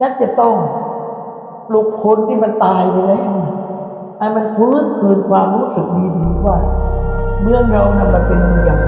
ฉันจะต้องปลุกคนที่มันตายไปแล้วให้มันฟื้นคืนความรู้สึกดีๆว่า เมืองเรานะมันเป็นอย่าง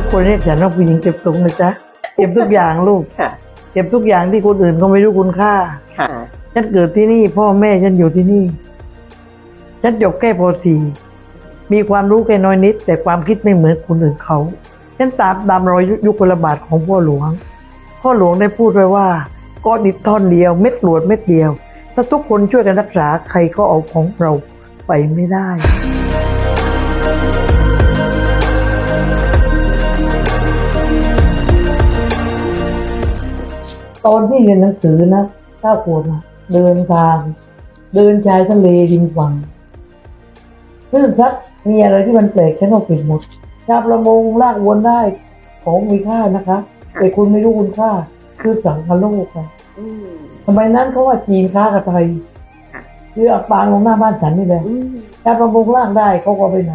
ทุกคนเรียกฉันว่าผู้หญิงเก็บตรงนะจ๊ะเก็บทุกอย่างลูกค่ะเก็บทุกอย่างที่คนอื่นเขาไม่รู้คุณค่าค่ะฉันเกิดที่นี่ พ่อแม่ฉันอยู่ที่นี่ ฉันจบแค่ป .4 มีความรู้แค่น้อยนิด แต่ความคิดไม่เหมือนคนอื่นเขา ฉันตามตามรอยยุคลบาทของพ่อหลวง พ่อหลวงได้พูดไว้ว่าก้อนดิบท่อนเดียวเม็ดกรวดเม็ดเดียว ถ้าทุกคนช่วยกันรักษาใครก็เอาของเราไปไม่ได้ ตอนที่เรียนหนังสือนะถ้าขวบนะเดินทาง เดินชายทะเลริมฝั่งคลื่นซัดมีอะไรที่มันแปลกฉันก็เก็บหมดชาวประมงลากวนได้ของมีค่านะคะ แต่คุณไม่รู้คุณค่า คือสังคโลกค่ะอืมสมัยนั้นเขาว่าจีนค้ากับไทยค่ะคืออับปางลงหน้าบ้านฉันนี่แหละอืมชาวประมงลากได้เขาก็เอาไปไหน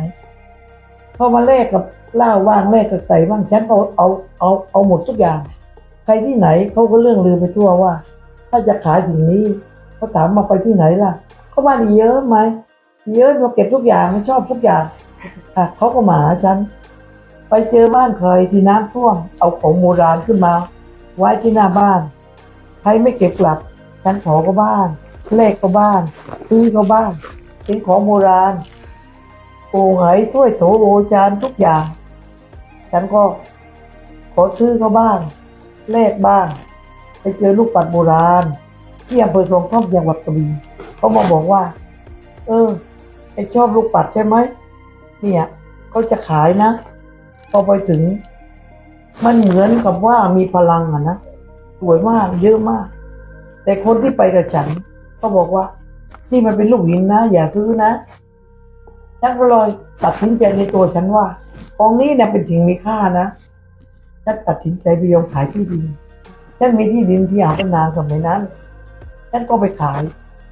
เขามาแลกกับเหล้าว่างแลกกับไก่บ้างฉันเอาเอาเอาเอาหมดทุกอย่าง ใครที่ไหนเขาก็เรื่องลือไปทั่วว่า ถ้าจะขายสิ่งนี้เขาถามมาไปที่ไหนล่ะเขาบ้านเยอะไหมเยอะเราเก็บทุกอย่างชอบทุกอย่างเขาก็มาหาฉัน ไปเจอบ้านเคยที่น้ำท่วม เอาของโบราณขึ้นมา ไว้ที่หน้าบ้าน ใครไม่เก็บกลับ ฉันขอก็บ้านแลกก็บ้าน ซื้อก็บ้าน เป็นของโบราณโอ่งไหถ้วยโถโบจานทุกอย่าง ฉันก็ขอซื้อเขาบ้าง แลกบ้าง ไปเจอลูกปัดโบราณ ที่อำเภอคลองท่อมจังหวัดกระบี่เขามาบอกว่า เออไอชอบลูกปัดใช่ไหมเนี่ยเขาจะขายนะ พอไปถึง มันเหมือนกับว่ามีพลังอะนะสวยมากเยอะมาก แต่คนที่ไปกับฉันก็บอกว่า นี่มันเป็นลูกหินนะ อย่าซื้อนะฉันก็เลยตัดสินใจในตัวฉันว่าของนี้เนี่ยเป็นสิ่งมีค่านะ ฉันตัดสินใจไปยอมขายที่ดิน ฉันมีที่ดินที่อาวพนางสมัยนั้น ฉันก็ไปขาย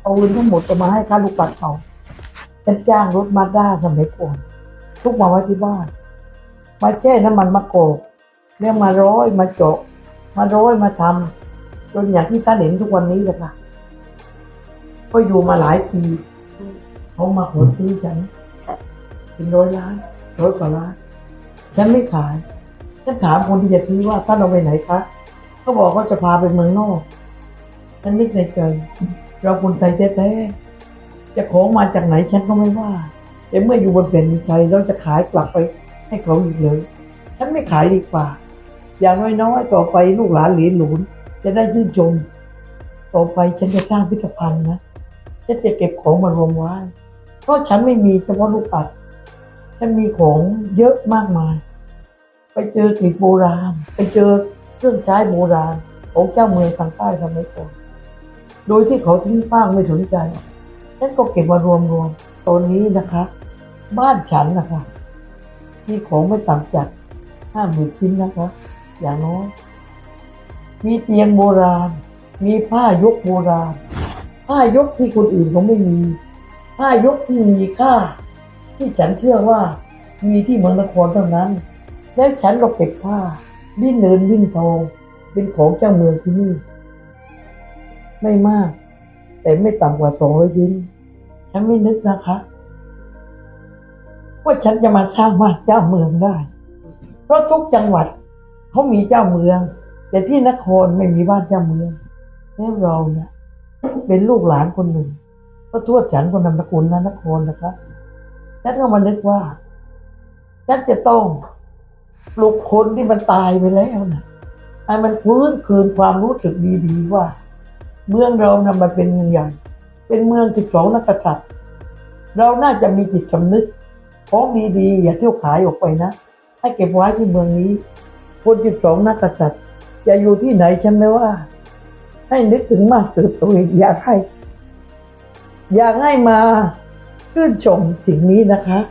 เอาเงินทั้งหมดจะมาให้ค่าลูกปัดเขาฉันจ้างรถมาด้าสมัยก่อนทุกมาไว้ที่บ้าน มาแช่น้ำมันมะกอกแล้วมาร้อยมาเจาะมาร้อยมาทำจนอย่างที่ท่านเห็นทุกวันนี้แหละค่ะก็อยู่มาหลายปีเขามาขอซื้อฉันเป็นร้อยล้านร้อยกว่าล้านฉันไม่ขาย ฉันถามคนที่จะซื้อว่าท่านเอาไปไหนคะเขาบอกเขาจะพาไปเมืองนอกฉันนึกในใจเราคนไทยแท้ๆจะของมาจากไหนฉันก็ไม่ว่า แต่เมื่ออยู่บนแผ่นดินไทยเราจะขายกลับไปให้เขาอีกเลย ฉันไม่ขายดีกว่า อย่างน้อยๆต่อไปลูกหลานหลนหลุนจะได้ชื่นชมต่อไปฉันจะสร้างพิพิธภัณฑ์นะฉันจะเก็บของมารวมไว้เพราะฉันไม่มีเฉพาะลูกปัดฉันมีของเยอะมากมาย ไปเจอกลีบโบราณ ไปเจอเครื่องใช้โบราณของเจ้าเมืองทางใต้สมัยก่อน โดยที่เขาทิ้งป้างไม่สนใจฉันก็เก็บมารวมรวมตอนนี้นะคะ บ้านฉันนะคะมีของไม่ต่ำจากห้าหมื่นชิ้นนะคะ อย่างน้อยมีเตียงโบราณ มีผ้ายกโบราณ ผ้ายกที่คนอื่นเขาไม่มี ผ้ายกที่มีค่า ที่ฉันเชื่อว่ามีที่เมืองนครเท่านั้น แล้วฉันก็เก็บผ้าดิ้นเนินดิ้นทองเป็นของเจ้าเมืองที่นี่ ไม่มาก แต่ไม่ต่ำกว่าสองร้อยชิ้นฉันไม่นึกนะคะว่าฉันจะมาสร้างบ้านเจ้าเมืองได้ เพราะทุกจังหวัดเขามีเจ้าเมือง แต่ที่นครไม่มีบ้านเจ้าเมืองแล้วเราเนี่ยเป็นลูกหลานคนหนึ่งก็ทวดฉันคนนามสกุลนะนครนะคะฉันก็มานึกว่าฉันจะต้อง ลุกคนที่มันตายไปแล้วนะให้มันฟื้นคืนความรู้สึกดีๆว่า เมืองเรานะมันเป็นเมืองใหญ่เป็นเมืองสิบสองนักษัตริย์เราน่าจะมีจิตสำนึกของดีๆอย่าเที่ยวขายออกไปนะ ให้เก็บไว้ที่เมืองนี้ คนสิบสองนักษัตริย์จะอยู่ที่ไหนฉันไม่ว่า ให้นึกถึงมากเกิดตัวเองอยากให้ อยากให้มาชื่นชมสิ่งนี้นะคะ